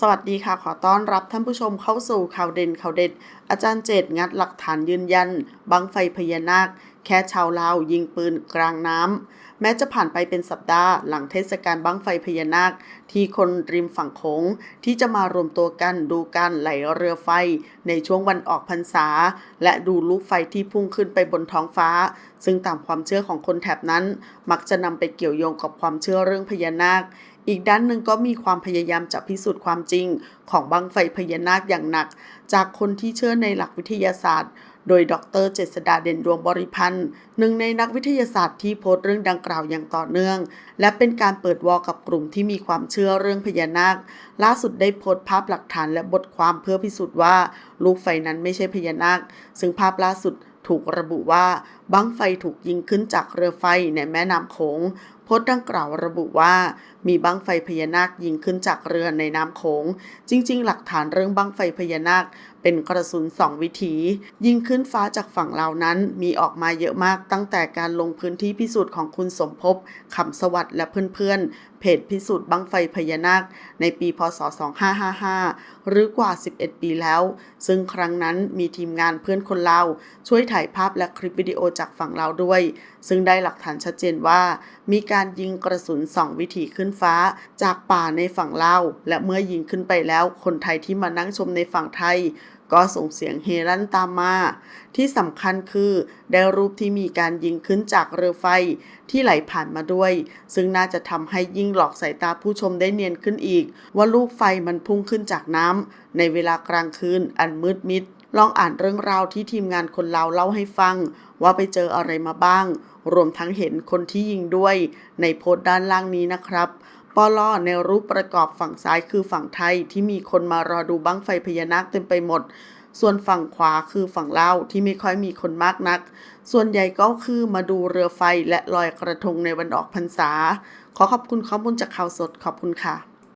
สวัสดีค่ะ ขอต้อนรับท่านผู้ชมเข้าสู่ข่าวเด่นข่าวเด็ด อาจารย์เจตงัดหลักฐานยืนยัน บังไฟพญานาค แค่ชาวลาวยิงปืนกลางน้ำ แม้จะผ่านไปเป็นสัปดาห์หลังเทศกาลบังไฟพญานาค ที่คนริมฝั่งโขงที่จะมารวมตัวกันดูการไหลเรือไฟ ในช่วงวันออกพรรษา และดูลูกไฟที่พุ่งขึ้นไปบนท้องฟ้า ซึ่งตามความเชื่อของคนแถบนั้น มักจะนำไปเกี่ยวโยงกับความเชื่อเรื่องพญานาค อีกด้านหนึ่งก็มีความพยายามจะพิสูจน์ความจริงของบังไฟพญานาคอย่างหนัก จากคนที่เชื่อในหลักวิทยาศาสตร์ โดยดรเจษดาเด่นดวงบริพันธ์หนึ่งในนักวิทยาศาสตร์ที่โพสต์เรื่องดังกล่าวอย่างต่อเนื่อง และเป็นการเปิดวอลกับกลุ่มที่มีความเชื่อเรื่องพญานาค ล่าสุดได้โพสต์ภาพหลักฐานและบทความเพื่อพิสูจน์ว่า ลูกไฟนั้นไม่ใช่พญานาค ซึ่งภาพล่าสุดถูกระบุว่าบังไฟถูกยิงขึ้นจากเรือไฟในแม่น้ำโขง พสต์ดังกล่าวระบุว่า มีบั้งไฟพญานาคยิงขึ้นจากเรือในน้ำโขง จริง ๆ หลักฐานเรื่องบั้งไฟพญานาค เป็นกระสุนสองวิถี ยิงขึ้นฟ้าจากฝั่งลานั้นมีออกมาเยอะมากตั้งแต่การลงพื้นที่พิสูจน์ของคุณสมภพขำสวัสดิ์และเพื่อนๆ เพจพิสูจน์บั้งไฟพญานาค ในปีพศ 2555 หรือกว่า 11 ปีแล้ว ซึ่งครั้งนั้นมีทีมงานเพื่อนคนลาช่วยถ่ายภาพและคลิปวิดีโอจากฝั่งลาด้วย ซึ่งได้หลักฐานชัดเจนว่ามีการยิงกระสุนสองวิถีขึ้นฟ้า จากป่าในฝั่งลาวและเมื่อยิงขึ้นไปแล้วคนไทยที่มานั่งชมในฝั่งไทย ก็ส่งเสียงเฮลั่นตามมา ที่สำคัญคือได้รูปที่มีการยิงขึ้นจากเรือไฟที่ไหลผ่านมาด้วย ซึ่งน่าจะทำให้ยิ่งหลอกสายตาผู้ชมได้เนียนขึ้นอีก ว่าลูกไฟมันพุ่งขึ้นจากน้ำในเวลากลางคืนอันมืดมิด ลองอ่านเรื่องราวที่ทีมงานคนลาวเล่าให้ฟัง ว่าไปเจออะไรมาบ้าง รวมทั้งเห็นคนที่ยิงด้วย ในโพสต์ด้านล่างนี้นะครับปอลอในรูปประกอบฝั่งซ้ายคือฝั่งไทยที่มีคนมารอดูบั้งไฟพญานาคเต็มไปหมด ส่วนฝั่งขวาคือฝั่งลาวที่ไม่ค่อยมีคนมากนัก ส่วนใหญ่ก็คือมาดูเรือไฟและลอยกระทงในวันออกพรรษา ขอขอบคุณข้อมูลจากข่าวสดขอบคุณค่ะ